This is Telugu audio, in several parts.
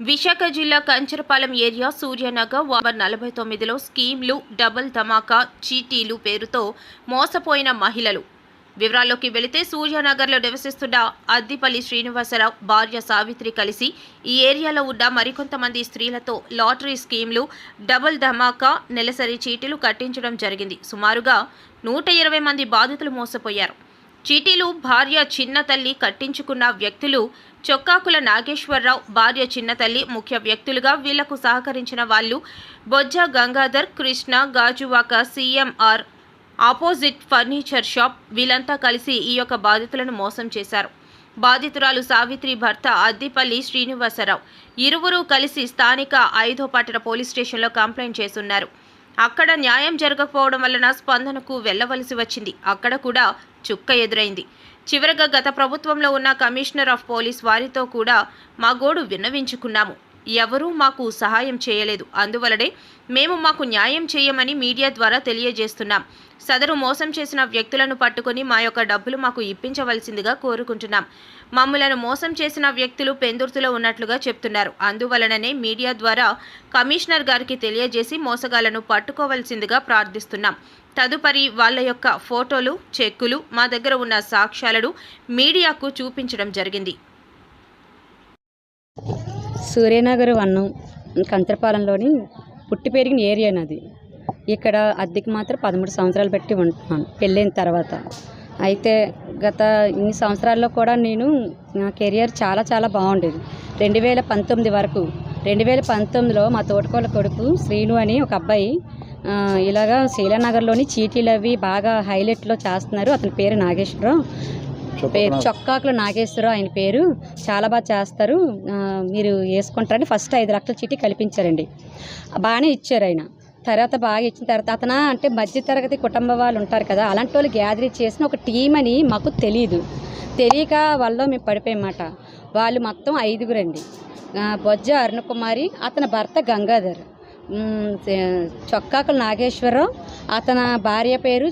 విశాఖ జిల్లా కంచరపాలెం ఏరియా సూర్యనగర్ వార్డ్ నలభై తొమ్మిదిలో స్కీమ్లు డబుల్ ధమాకా చీటీలు పేరుతో మోసపోయిన మహిళలు. వివరాల్లోకి వెళితే సూర్యనగర్లో నివసిస్తున్న అద్దిపల్లి శ్రీనివాసరావు భార్య సావిత్రి కలిసి ఈ ఏరియాలో ఉన్న మరికొంతమంది స్త్రీలతో లాటరీ స్కీమ్లు డబుల్ ధమాకా నెలసరి చీటీలు కట్టించడం జరిగింది. సుమారుగా నూట ఇరవై మంది బాధితులు మోసపోయారు. చీటీలు భార్య చిన్న తల్లి కట్టించుకున్న వ్యక్తులు చొక్కాకుల నాగేశ్వరరావు భార్య చిన్న తల్లి ముఖ్య వ్యక్తులుగా వీళ్ళకు సహకరించిన వాళ్ళు Bojja Gangadhar Krishna Gajuwaka CMR opposite furniture shop వీళ్ళంతా కలిసి ఈ యొక్క బాధితులను మోసం చేశారు. బాధితురాలు సావిత్రి భర్త అద్దిపల్లి శ్రీనివాసరావు ఇరువురు కలిసి స్థానిక ఐదో పట్టణ పోలీస్ స్టేషన్లో కంప్లైంట్ చేసున్నారు అక్కడ న్యాయం జరగకపోవడం వలన స్పందనకు వెళ్ళవలసి వచ్చింది. అక్కడ కూడా చుక్క ఎదురైంది. చివరగా గత ప్రభుత్వంలో ఉన్న కమిషనర్ ఆఫ్ పోలీస్ వారితో కూడా మా గోడు విన్నవించుకున్నాము. ఎవరూ మాకు సహాయం చేయలేదు. అందువలనే మేము మాకు న్యాయం చేయమని మీడియా ద్వారా తెలియజేస్తున్నాం. సదరు మోసం చేసిన వ్యక్తులను పట్టుకొని మా యొక్క డబ్బులు మాకు ఇప్పించవలసిందిగా కోరుకుంటున్నాం. మమ్ములను మోసం చేసిన వ్యక్తులు పెందుర్తిలో ఉన్నట్లుగా చెప్తున్నారు. అందువలననే మీడియా ద్వారా కమిషనర్ గారికి తెలియజేసి మోసగాళ్ళను పట్టుకోవలసిందిగా ప్రార్థిస్తున్నాం. తదుపరి వాళ్ళ యొక్క ఫోటోలు చెక్కులు మా దగ్గర ఉన్న సాక్ష్యాలను మీడియాకు చూపించడం జరిగింది. సూర్యనగర్ వన్నం కంత్రపాలెంలోని పుట్టి పెరిగిన ఏరియా నది. ఇక్కడ అద్దెకి మాత్రం పదమూడు సంవత్సరాలు బట్టి ఉంటున్నాను పెళ్ళైన తర్వాత. అయితే గత ఇన్ని సంవత్సరాల్లో కూడా నేను నా కెరియర్ చాలా చాలా బాగుండేది. రెండు వేల పంతొమ్మిది వరకు రెండు వేల పంతొమ్మిదిలో మా తోటకోళ్ళ కొడుకు శ్రీను అని ఒక అబ్బాయి ఇలాగా శీలానగర్లోని చీటీలు అవి బాగా హైలైట్లో చేస్తున్నారు. అతని పేరు నాగేశ్వరరావు. పేరు చొక్కాకుల నాగేశ్వరరావు ఆయన పేరు. చాలా బాగా చేస్తారు. మీరు వేసుకుంటారని ఫస్ట్ ఐదు లక్షల చీటీ కల్పించారండి. బాగానే ఇచ్చారు ఆయన. తర్వాత బాగా ఇచ్చిన తర్వాత అతను అంటే మధ్యతరగతి కుటుంబ వాళ్ళు ఉంటారు కదా అలాంటి వాళ్ళు గ్యాదరింగ్ చేసిన ఒక టీం అని మాకు తెలియదు తెలియక వాళ్ళలో మేము పడిపోయామాట వాళ్ళు మొత్తం ఐదుగురండి బొజ్జ అరుణకుమారి అతని భర్త గంగాధర్. చొక్కాకుల నాగేశ్వరరావు అతని భార్య పేరు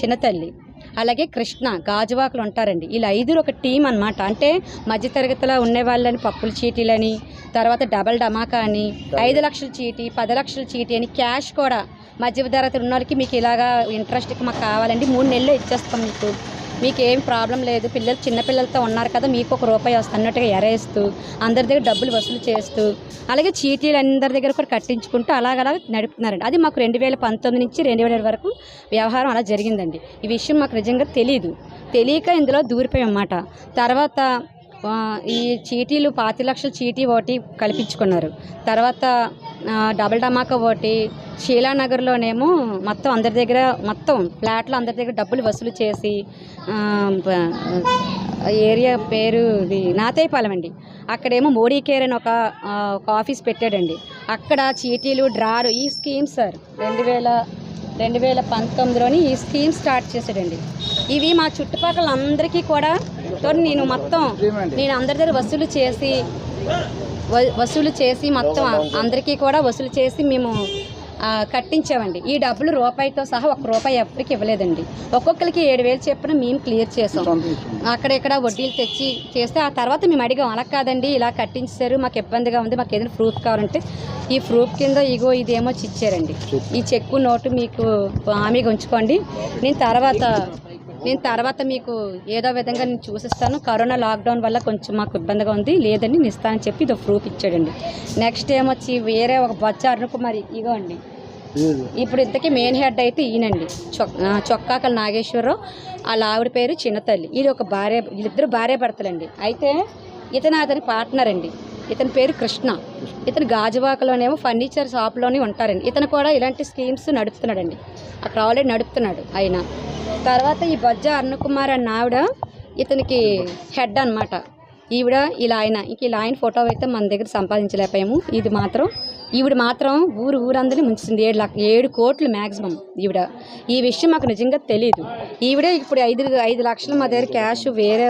చిన్నతల్లి. అలాగే కృష్ణ గాజువాకులు ఉంటారండి. వీళ్ళు ఐదుగురు ఒక టీం అన్నమాట. అంటే మధ్యతరగతిలో ఉండే వాళ్ళని పప్పుల చీటీలని తర్వాత డబల్ డమాకా అని ఐదు లక్షల చీటీ పది లక్షల చీటీ అని క్యాష్ కూడా మధ్య తరగతి ఉన్న వాళ్ళకి మీకు ఇలాగా ఇంట్రెస్ట్కి మాకు కావాలండి. మూడు నెలలు ఇచ్చేస్తాం మీకు. మీకు ఏం ప్రాబ్లం లేదు. పిల్లలు చిన్నపిల్లలతో ఉన్నారు కదా మీకు ఒక రూపాయి వస్తుంది అన్నట్టుగా ఎరేస్తూ అందరి దగ్గర డబ్బులు వసూలు చేస్తూ అలాగే చీటీలు అందరి దగ్గర కూడా కట్టించుకుంటూ అలాగలా నడుపుతున్నారండి. అది మాకు రెండు వేల పంతొమ్మిది నుంచి రెండు వేల వరకు వ్యవహారం అలా జరిగిందండి. ఈ విషయం మాకు నిజంగా తెలియదు తెలియక ఇందులో దూరిపోయాం అన్నమాట. తర్వాత ఈ చీటీలు పాతి లక్షల చీటీ ఒకటి కల్పించుకున్నారు. తర్వాత డబల్ డమాకా ఒకటి శీలానగర్లోనేమో మొత్తం అందరి దగ్గర మొత్తం ఫ్లాట్లో అందరి దగ్గర డబ్బులు వసూలు చేసి ఏరియా పేరు ఇది నాతేపాలెం అండి. అక్కడేమో మోడీ కేర్ అని ఒక ఒక ఆఫీస్ పెట్టాడండి. అక్కడ చీటీలు డ్రారు ఈ స్కీమ్ సార్ రెండు వేల రెండు వేల పంతొమ్మిదిలోని ఈ స్కీమ్ స్టార్ట్ చేశాడండి. ఇవి మా చుట్టుపక్కల అందరికీ కూడా తో నేను మొత్తం నేను అందరి దగ్గర వసూలు చేసి వసూలు చేసి మొత్తం అందరికీ కూడా వసూలు చేసి మేము కట్టించామండి. ఈ డబ్బులు రూపాయితో సహా ఒక రూపాయి ఎవరికి ఇవ్వలేదండి. ఒక్కొక్కరికి ఏడు వేలు చెప్పిన మేము క్లియర్ చేసాం. అక్కడెక్కడ వడ్డీలు తెచ్చి చేస్తే ఆ తర్వాత మేము అడిగాం అలా కాదండి ఇలా కట్టించారు మాకు ఇబ్బందిగా ఉంది మాకు ఏదైనా ప్రూఫ్ కావాలంటే ఈ ప్రూఫ్ కింద ఇగో ఇదేమో ఇచ్చారండి ఈ చెక్కు నోటు మీకు హామీగా ఉంచుకోండి. నేను తర్వాత నేను తర్వాత మీకు ఏదో విధంగా నేను చూసిస్తాను. కరోనా లాక్డౌన్ వల్ల కొంచెం మాకు ఇబ్బందిగా ఉంది. లేదని నేను ఇస్తానని చెప్పి ఇది ప్రూఫ్ ఇచ్చాడండి. నెక్స్ట్ ఏమొచ్చి వేరే ఒక బొచ్చ అరుణకుమారి ఇగో అండి ఇప్పుడు ఇంతకీ మెయిన్ హెడ్ అయితే ఈయనండి. చొక్కాకల నాగేశ్వరరావు. వాళ్ళ ఆవిడ పేరు చిన్నతల్లి. ఇది ఒక భార్య వీళ్ళిద్దరు భార్య భర్తలండి అయితే ఇతను అతని పార్ట్నర్ అండి. ఇతని పేరు కృష్ణ. ఇతను గాజువాకలోనేమో ఫర్నిచర్ షాప్లోనే ఉంటారండి. ఇతను కూడా ఇలాంటి స్కీమ్స్ నడుపుతున్నాడండి. అక్కడ ఆల్రెడీ నడుపుతున్నాడు ఆయన. తర్వాత ఈ బొజ్జ అన్నకుమార్ అన్న ఆవిడ ఇతనికి హెడ్ అన్నమాట. ఈవిడ ఇలా ఆయన ఇంక ఇలా ఆయన ఫోటో అయితే మన దగ్గర సంపాదించలేకపోయాము. ఇది మాత్రం ఈవిడ మాత్రం ఊరు ఊరందరినీ ముంచింది. ఏడు లక్ష ఏడు కోట్లు మ్యాక్సిమం ఈవిడ. ఈ విషయం మాకు నిజంగా తెలియదు ఈవిడే ఇప్పుడు ఐదు ఐదు లక్షలు మా దగ్గర క్యాష్ వేరే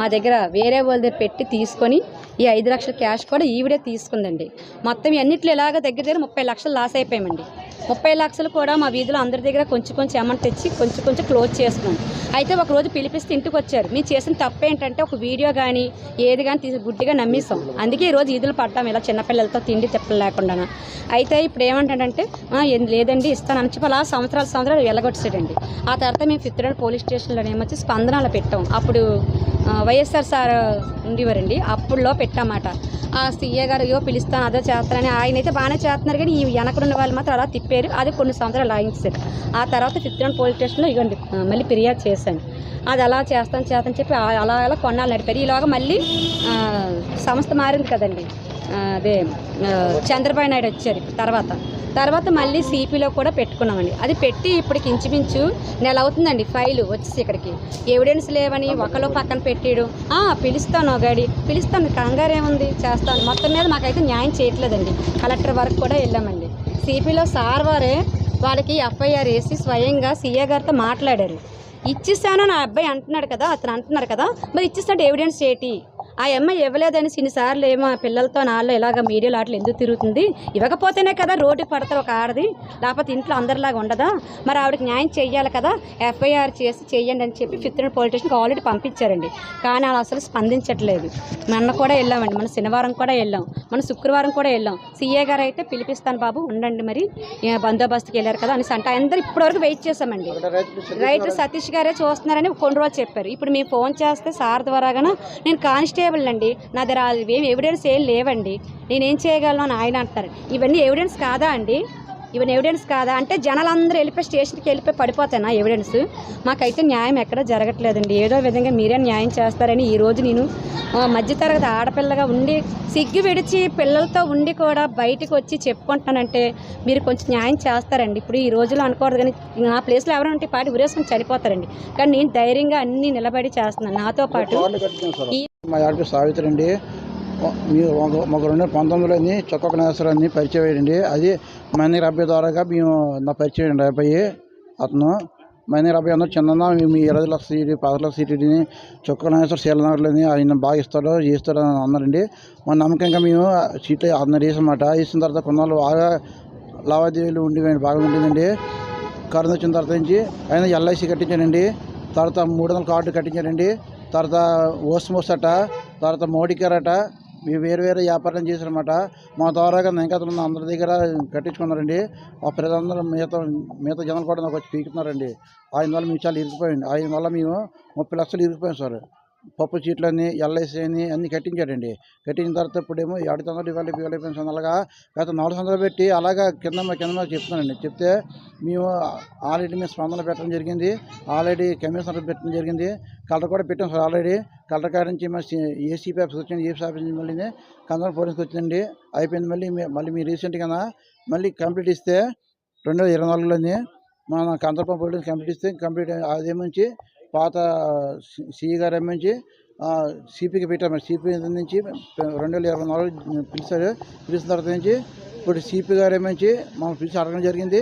మా దగ్గర వేరే వాళ్ళ దగ్గర పెట్టి తీసుకొని ఈ ఐదు లక్షల క్యాష్ కూడా ఈవిడే తీసుకుందండి. మొత్తం అన్నిట్లో ఇలాగ దగ్గర దగ్గర ముప్పై లక్షలు లాస్ అయిపోయామండి. ముప్పై లక్షలు కూడా మా వీధిలో అందరి దగ్గర కొంచెం కొంచెం అమౌంట్ తెచ్చి కొంచెం కొంచెం క్లోజ్ చేసుకున్నాం అయితే ఒక రోజు పిలిపిస్తే ఇంటికి వచ్చారు. మీరు చేసిన తప్పు ఏంటంటే ఒక వీడియో కానీ ఏది కానీ తీసి గుడ్డిగా నమ్మేసాం అందుకే ఈరోజు రోజు ఈదులు పడ్డాం. ఇలా చిన్నపిల్లలతో తిండి తిప్పలు లేకుండా అయితే ఇప్పుడు ఏమంటాడంటే ఏం లేదండి ఇస్తాను చెప్పి అలా సంవత్సరాల సంవత్సరాలు వెళ్ళగొచ్చాడండి ఆ తర్వాత మేము ఫిఫ్త్ పోలీస్ స్టేషన్లో ఏమొచ్చి స్పందనలో పెట్టాం. అప్పుడు వైఎస్ఆర్ సార్ ఉండేవారండి. అప్పుడులో పెట్టామాట. ఆ సీఏ గారు అయ్యో పిలుస్తాను అదో చేస్తానని ఆయన అయితే బాగానే చేస్తున్నారు. కానీ ఈ వెనకడున్న వాళ్ళు మాత్రం అలా తిప్పారు. అది కొన్ని సంవత్సరాలు లాగించారు ఆ తర్వాత చిత్రం పోలీస్ స్టేషన్లో ఇవ్వండి మళ్ళీ ఫిర్యాదు చేశాను. అది అలా చేస్తాను చేస్తాను చెప్పి అలా అలా కొన్నాళ్ళు నడిపారు. ఈలోగా మళ్ళీ సంస్థ మారింది కదండి. అదే చంద్రబాబు నాయుడు వచ్చారు తర్వాత. తర్వాత మళ్ళీ సిపిలో కూడా పెట్టుకున్నామండి. అది పెట్టి ఇప్పటికి ఇంచుమించు నెల అవుతుందండి ఫైలు వచ్చేసి ఇక్కడికి. ఎవిడెన్స్ లేవని ఒకలో పక్కన పెట్టాడు. పిలుస్తాను గడి పిలుస్తాను. కంగారు ఏముంది? చేస్తాను. మొత్తం మీద మాకైతే న్యాయం చేయట్లేదండి. కలెక్టర్ వరకు కూడా వెళ్ళామండి. సిపిలో సార్ వారే వాళ్ళకి ఎఫ్ఐఆర్ వేసి స్వయంగా సీఏ గారితో మాట్లాడారు. ఇచ్చిస్తాను నా అబ్బాయి అంటున్నాడు కదా అతను అంటున్నారు కదా. మరి ఇచ్చిస్తాడు ఎవిడెన్స్ ఏంటి? ఆ అమ్మాయి ఇవ్వలేదని ఇన్నిసార్లు ఏమో పిల్లలతో నాళ్ళు ఇలాగ మీడియాలో ఆటలు ఎందుకు తిరుగుతుంది? ఇవ్వకపోతేనే కదా రోడ్డుకి పడతారు ఒక ఆడది. లేకపోతే ఇంట్లో అందరిలాగా ఉండదా? మరి ఆవిడకి న్యాయం చెయ్యాలి కదా? ఎఫ్ఐఆర్ చేసి చెయ్యండి అని చెప్పి ఫిఫ్త్ పోలీస్ స్టేషన్కి ఆల్రెడీ పంపించారండి. కానీ వాళ్ళు అసలు స్పందించట్లేదు. మొన్న కూడా వెళ్ళామండి. మన శనివారం కూడా వెళ్ళాం. మన శుక్రవారం కూడా వెళ్ళాం. సీఏ గారు అయితే పిలిపిస్తాను బాబు ఉండండి మరి. బందోబస్తుకి వెళ్ళారు కదా అనేసి అంటే అందరూ ఇప్పటివరకు వెయిట్ చేసామండి రైటర్ సతీష్ గారే. చూస్తున్నారని కొన్ని రోజులు చెప్పారు. ఇప్పుడు మేము ఫోన్ చేస్తే సార్ ద్వారాగా నేను కానిస్టేబుల్ అండి. నా దగ్గర ఏం ఎవిడెన్స్ ఏం లేవండి. నేనేం చేయగలను అని ఆయన అంటారు ఇవన్నీ ఎవిడెన్స్ కాదా అండి? ఇవన్నీ ఎవిడెన్స్ కాదా? అంటే జనాలందరూ వెళ్ళిపోయి స్టేషన్కి వెళ్ళిపోయి పడిపోతానా ఎవిడెన్స్. మాకైతే న్యాయం ఎక్కడ జరగట్లేదండి. ఏదో విధంగా మీరే న్యాయం చేస్తారని ఈ రోజు నేను మధ్యతరగతి ఆడపిల్లగా ఉండి సిగ్గు విడిచి పిల్లలతో ఉండి కూడా బయటకు వచ్చి చెప్పుకుంటానంటే మీరు కొంచెం న్యాయం చేస్తారండి. ఇప్పుడు ఈ రోజులో అనుకోవద్దు కానీ నా ప్లేస్లో ఎవరైనా ఉంటే పాటి ఉరేసుకొని చనిపోతారండి. కానీ నేను ధైర్యంగా అన్నీ నిలబడి చేస్తున్నాను. నాతో పాటు మా అండి. మీరు ఒక రెండు వేల పంతొమ్మిదిలోని చొక్క నాగేశ్వరాన్ని పరిచయం అయ్యండి అది మనీ అబ్బాయి ద్వారాగా మేము నా పరిచయం వేయండి అబ్బాయి అతను మనీ అబ్బాయి అందరూ చిన్న మీ ఇరవై లక్షల సీటు పది లక్షల సీటుని చొక్క నాగేశ్వర శీలనగర్లోని ఆయన బాగా ఇస్తాడు చేస్తాడు అని అన్నారండి. మా నమ్మకంగా మేము సీట్లు అతను వేసమాట వేసిన తర్వాత కొన్నాళ్ళు బాగా లావాదేవీలు ఉండేవండి బాగా ఉండేదండి. కరోనా వచ్చిన తర్వాత నుంచి ఆయన ఎల్ఐసి కట్టించానండి తర్వాత మూడు వందల కార్డు కట్టించానండి తర్వాత ఓస్మోస్ అట తర్వాత మోడీకేర్ అట వేరు వేరే వ్యాపారం చేశారన్నమాట. మా ద్వారాగా ఇంకా ఉన్న అందరి దగ్గర కట్టించుకున్నారండి. ఆ ప్రజలందరూ మిగతా మిగతా జనాలు కూడా నాకు వచ్చి పీకుతున్నారండి. ఆయన వల్ల మేము చాలా ఇరిగిపోయింది ఆయన వల్ల మేము ముప్పై లక్షలు ఇరిగిపోయాం సార్. పప్పు చీట్లని ఎల్ఐసి అని అన్నీ కట్టించాడండి. కట్టించిన తర్వాత ఇప్పుడేమో ఏడు తొందరలు ఇవాళ ఇవాళ పెన్షన్ అలాగా గత నాలుగు వందలు పెట్టి అలాగా కింద కింద చెప్తున్నానండి చెప్తే మేము ఆల్రెడీ మేము స్పందన పెట్టడం జరిగింది. ఆల్రెడీ కమిషనర్ పెట్టడం జరిగింది. కలర్ కూడా పెట్టాం సార్ ఆల్రెడీ. కలెక్టర్ గారి నుంచి ఏసీపీ ఆఫీస్ వచ్చింది ఏసీ ఆఫీస్ నుంచి మళ్ళీ కందరం పోలీస్కి వచ్చిందండి. అయిపోయింది మళ్ళీ మీ- మళ్ళీ మీ రీసెంట్గా మళ్ళీ కంప్లీట్ ఇస్తే రెండు వేల ఇరవై నాలుగులోని మన కందరపం పోలీస్ కంప్లీట్ ఇస్తే కంప్లీట్ అదేమించి పాత సిఈ గారు ఏమించి సిపికి పెట్టాము సిపి నుంచి రెండు వేల ఇరవై నాలుగు పిలిచారు. పిలిచిన తర్వాత నుంచి ఇప్పుడు సిపి గారు ఏమించి మనం పిలిచి అడగడం జరిగింది.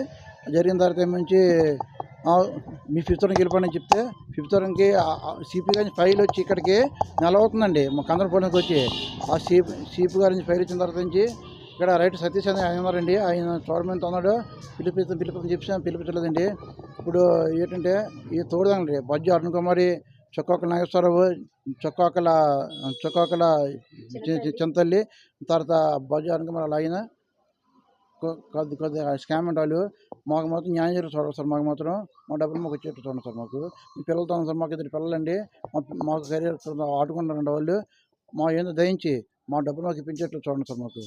జరిగిన తర్వాత ఏమించి మీ ఫిఫ్త్ వరకు వెళ్ళిపోండి అని చెప్తే ఫిఫ్త్ వరకు సిపి గారి ఫైల్ వచ్చి ఇక్కడికి నెల అవుతుందండి మా కందరపోవడానికి వచ్చి. ఆ సిపి సిపి గారి నుంచి ఫైల్ వచ్చిన తర్వాత నుంచి ఇక్కడ రైట్ సతీష్ అని ఆయన ఉన్నారండి ఆయన చూడమని తన్నాడు పిలిపిస్తాం పిలిపిస్తాం చెప్తే పిలిపించలేదండి. ఇప్పుడు ఏంటంటే ఈ తోడుదండి బజ్జు అరుణ్ కుమారి చొక్కొక్కల నాగేశ్వరరావు చొక్కొక్కల చొక్కొక్కల చింతల్లి తర్వాత బజ్జు అరుణ్ కుమార్ వాళ్ళ కొద్ది కొద్ది స్కామ్ అంటే వాళ్ళు మాకు మాత్రం న్యాయం జరిగి చూడాలి సార్ మాకు మాత్రం. మా డబ్బులు మాకు వచ్చేట్టు చూడండి సార్ మాకు. మీ పిల్లలతో ఉన్నాం సార్ మాకు ఇద్దరు పిల్లలండి. మాకు కెరీర్ ఆడుకుంటారండి వాళ్ళు. మా ఏందో దయించి మా డబ్బులు మాకు ఇప్పించేట్లు చూడండి సార్ మాకు.